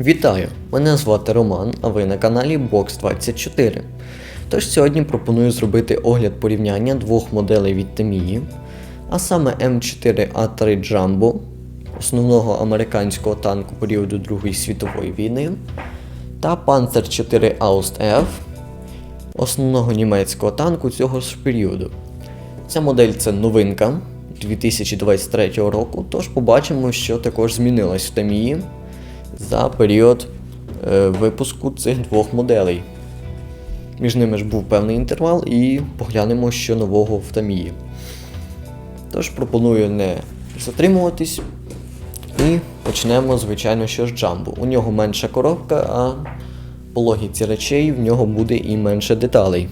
Вітаю! Мене звати Роман, а ви на каналі Box24. Тож сьогодні пропоную зробити огляд порівняння двох моделей від Tamiya, а саме М4А3 Jumbo, основного американського танку періоду Другої світової війни, та Panzer 4 Aust F, основного німецького танку цього ж періоду. Ця модель це новинка 2023 року, тож побачимо, що також змінилось в Tamiya за період е, випуску цих двох моделей. Між ними ж був певний інтервал і поглянемо, що нового в Tamiya. Тож пропоную не затримуватись і почнемо, звичайно, що з Jumbo. У нього менша коробка, а по логіці речей в нього буде і менше деталей.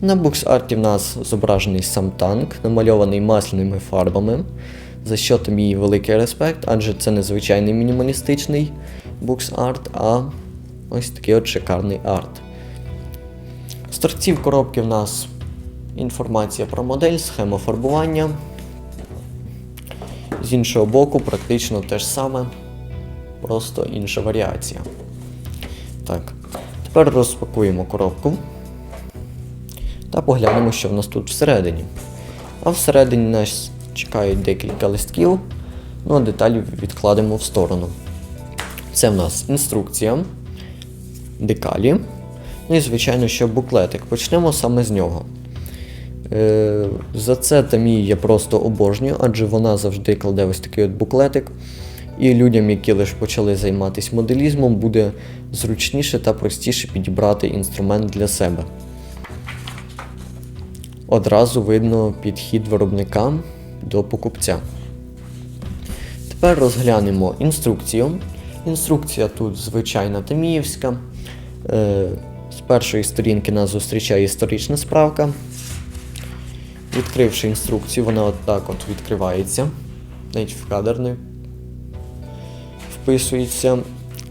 На букс-арті в нас зображений сам танк, намальований масляними фарбами, за що її великий респект, адже це не звичайний мінімалістичний букс-арт, а ось такий от шикарний арт. З торців коробки в нас інформація про модель, схема фарбування. З іншого боку, практично те ж саме, просто інша варіація. Так, тепер розпакуємо коробку та поглянемо, що в нас тут всередині. А всередині нас чекають декілька листків, ну а деталі відкладемо в сторону. Це в нас інструкція, декалі, ну і, звичайно, що буклетик. Почнемо саме з нього. Е, за це Тамі я просто обожнюю, адже вона завжди кладе ось такий от буклетик. І людям, які лише почали займатися моделізмом, буде зручніше та простіше підібрати інструмент для себе. Одразу видно підхід виробника до покупця. Тепер розглянемо інструкцію. Інструкція тут звичайна таміївська. Е, З першої сторінки нас зустрічає історична справка. Відкривши інструкцію, вона отак от відкривається. Навіть в кадр не вписується.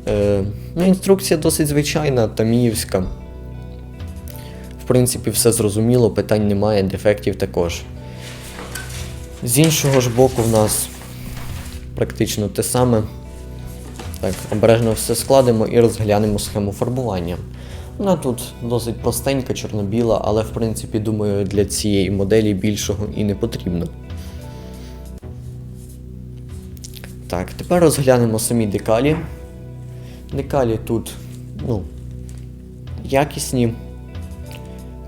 Е, ну, інструкція досить звичайна, таміївська. В принципі, все зрозуміло, питань немає, дефектів також. З іншого ж боку, в нас практично те саме. Так, обережно все складемо і розглянемо схему фарбування. Вона тут досить простенька, чорно-біла, але в принципі, думаю, для цієї моделі більшого і не потрібно. Так, тепер розглянемо самі декалі. Декалі тут, ну, якісні.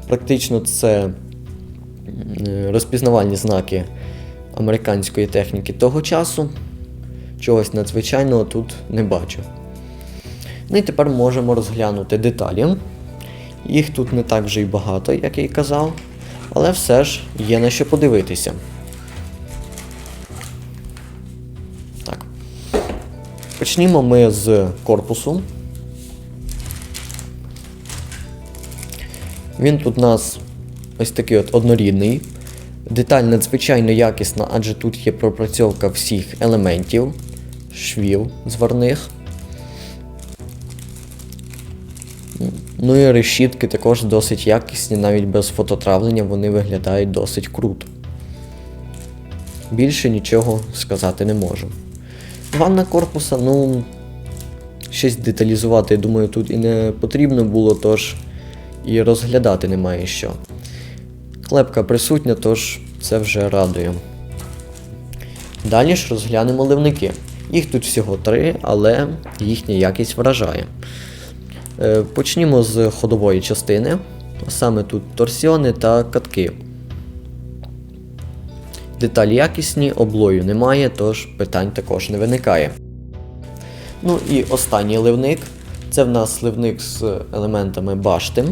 Практично це розпізнавальні знаки американської техніки того часу. Чогось надзвичайного тут не бачу. Ну і тепер можемо розглянути деталі. Їх тут не так вже й багато, як я й казав, але все ж є на що подивитися. Так. Почнімо ми з корпусу. Він тут у нас ось такий от однорідний. Деталь надзвичайно якісна, адже тут є пропрацьовка всіх елементів, швів зварних. Ну і решітки також досить якісні, навіть без фототравлення вони виглядають досить круто. Більше нічого сказати не можу. Ванна корпуса, ну, щось деталізувати, я думаю, тут і не потрібно було, тож і розглядати немає що. Клепка присутня, тож це вже радує. Далі ж розглянемо ливники. Їх тут всього три, але їхня якість вражає. Е, Почнімо з ходової частини, саме тут торсіони та катки. Деталі якісні, облою немає, тож питань також не виникає. Ну і останній ливник. Це в нас ливник з елементами башти.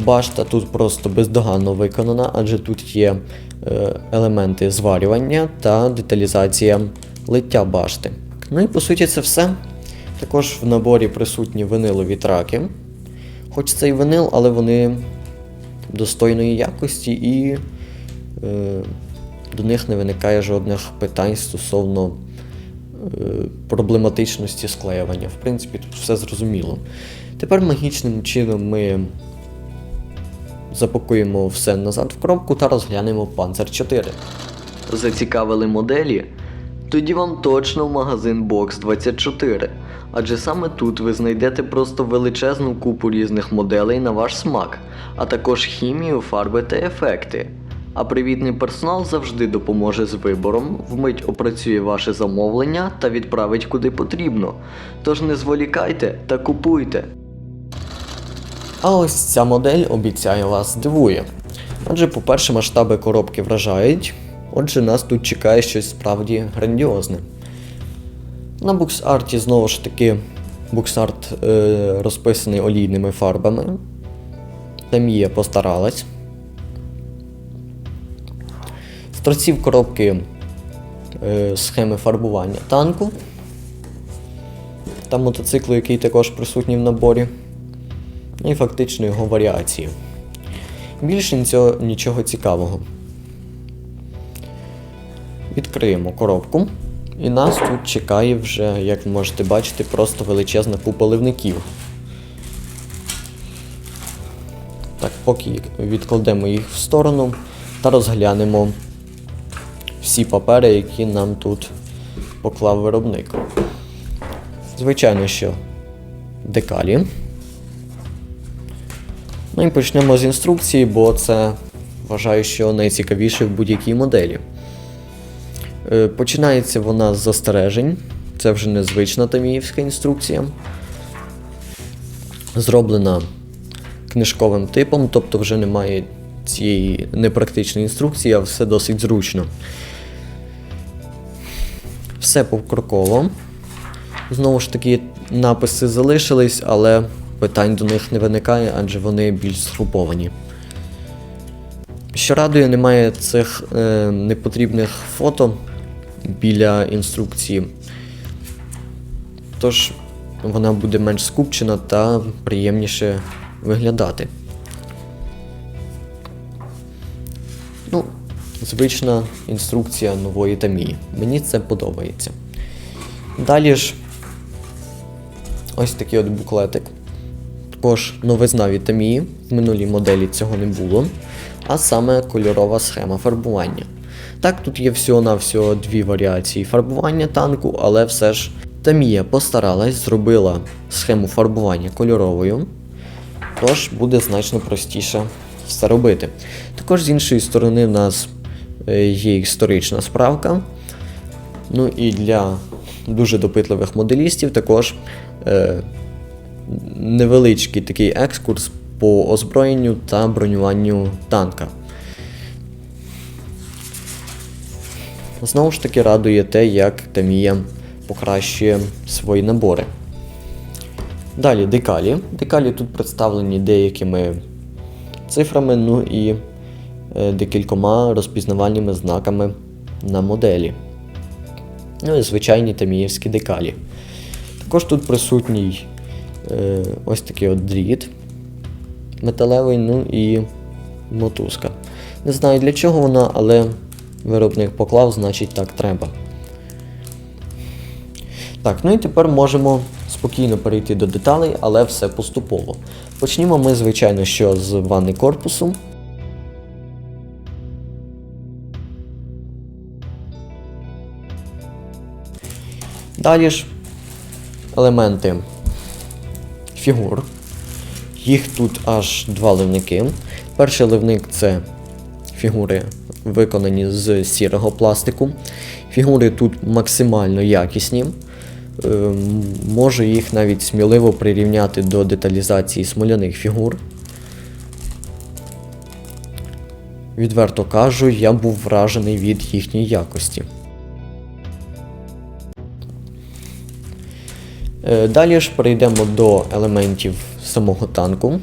Башта тут просто бездоганно виконана, адже тут є е, елементи зварювання та деталізація лиття башти. Ну і по суті це все. Також в наборі присутні винилові траки. Хоч це і винил, але вони достойної якості і е, до них не виникає жодних питань стосовно е, проблематичності склеювання. В принципі, тут все зрозуміло. Тепер магічним чином ми запакуємо все назад в коробку та розглянемо Panzer 4. Зацікавили моделі, Тоді вам точно в магазин Box 24, адже саме тут ви знайдете просто величезну купу різних моделей на ваш смак, а також хімію, фарби та ефекти. А привітний персонал завжди допоможе з вибором, вмить опрацює ваше замовлення та відправить куди потрібно. Тож не зволікайте та купуйте. А ось ця модель обіцяє вас здивує. Адже, по-перше, масштаби коробки вражають, отже, нас тут чекає щось справді грандіозне. На буксарті знову ж таки буксарт е, розписаний олійними фарбами. Тамія постаралась. З коробки е, схеми фарбування танку та мотоциклу, який також присутній в наборі. І фактично його варіації. Більше нічого, нічого цікавого. Відкриємо коробку. І нас тут чекає вже, як можете бачити, просто величезна купа ливників. Так, поки відкладемо їх в сторону та розглянемо всі папери, які нам тут поклав виробник. Звичайно, що декалі. Ну і почнемо з інструкції, бо це вважаю, що найцікавіше в будь-якій моделі. Е, Починається вона з застережень. Це вже незвична таміївська інструкція. Зроблена книжковим типом, тобто вже немає цієї непрактичної інструкції, а все досить зручно. Все покроково. Знову ж таки, написи залишились, але питань до них не виникає, адже вони більш згруповані. Що радує, немає цих е, непотрібних фото біля інструкції. Тож вона буде менш скупчена та приємніше виглядати. Ну, звична інструкція нової тамії. Мені це подобається. Далі ж ось такий от буклетик. Також новизна від Тамії, в минулій моделі цього не було, а саме кольорова схема фарбування. Так, тут є всього-навсього дві варіації фарбування танку, але все ж Тамія постаралась, зробила схему фарбування кольоровою, тож буде значно простіше все робити. Також з іншої сторони в нас е, є історична справка. Ну і для дуже допитливих моделістів також е, невеличкий такий екскурс по озброєнню та бронюванню танка. Знову ж таки радує те, як Тамія покращує свої набори. Далі декалі. Декалі тут представлені деякими цифрами, ну і е, декількома розпізнавальними знаками на моделі. Ну і звичайні таміївські декалі. Також тут присутній ось такий от дріт металевий, ну і мотузка. Не знаю для чого вона, але виробник поклав, значить так треба. Так, ну і тепер можемо спокійно перейти до деталей, але все поступово. Почнімо ми, звичайно, що з ванни корпусу. Далі ж елементи фігур. Їх тут аж два ливники. Перший ливник це фігури, виконані з сірого пластику. Фігури тут максимально якісні. Е, Можу їх навіть сміливо прирівняти до деталізації смоляних фігур. Відверто кажу, я був вражений від їхньої якості. Далі ж перейдемо до елементів самого танку.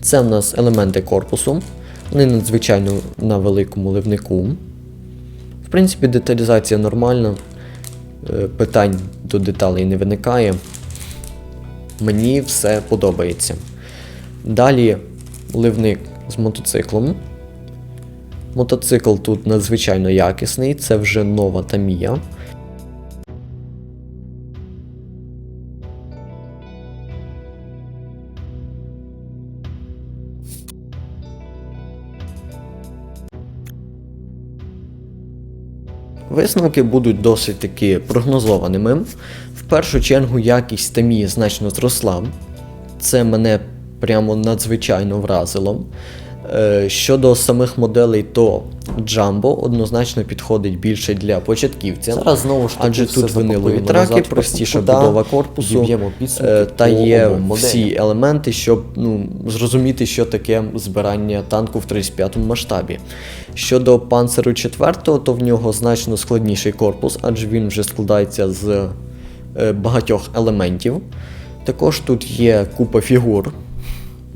Це в нас елементи корпусу. Вони надзвичайно на великому ливнику. В принципі, деталізація нормальна. Е, Питань до деталей не виникає. Мені все подобається. Далі ливник з мотоциклом. Мотоцикл тут надзвичайно якісний, це вже нова Тамія. Висновки будуть досить таки прогнозованими. В першу чергу якість Тамії значно зросла. Це мене прямо надзвичайно вразило. Е, Щодо самих моделей, то Jumbo однозначно підходить більше для початківця. Зараз знову ж таки адже тут винилові траки, назад простіша будова корпусу підсумки е, та є всі елементи, щоб ну, зрозуміти, що таке збирання танку в 35-му масштабі. Щодо панцеру 4-го, то в нього значно складніший корпус, адже він вже складається з е, багатьох елементів. Також тут є купа фігур,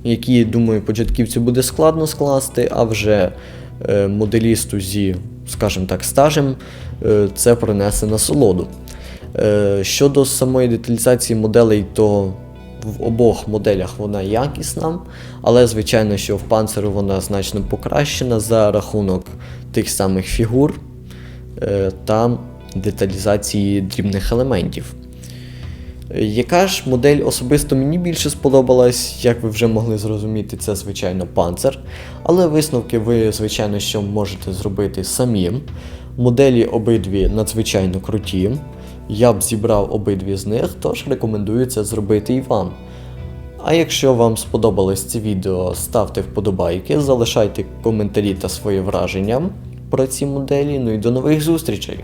які, думаю, початківцю буде складно скласти, а вже е, моделісту зі, скажімо так, стажем е, це принесе насолоду. Е, щодо самої деталізації моделей, то в обох моделях вона якісна, але звичайно, що в панциру вона значно покращена за рахунок тих самих фігур та деталізації дрібних елементів. Яка ж модель особисто мені більше сподобалась, як ви вже могли зрозуміти, це звичайно панцер. Але висновки ви, звичайно, що можете зробити самі. Моделі обидві надзвичайно круті. Я б зібрав обидві з них, тож рекомендую це зробити і вам. А якщо вам сподобалось це відео, ставте вподобайки, залишайте коментарі та свої враження про ці моделі. Ну і до нових зустрічей!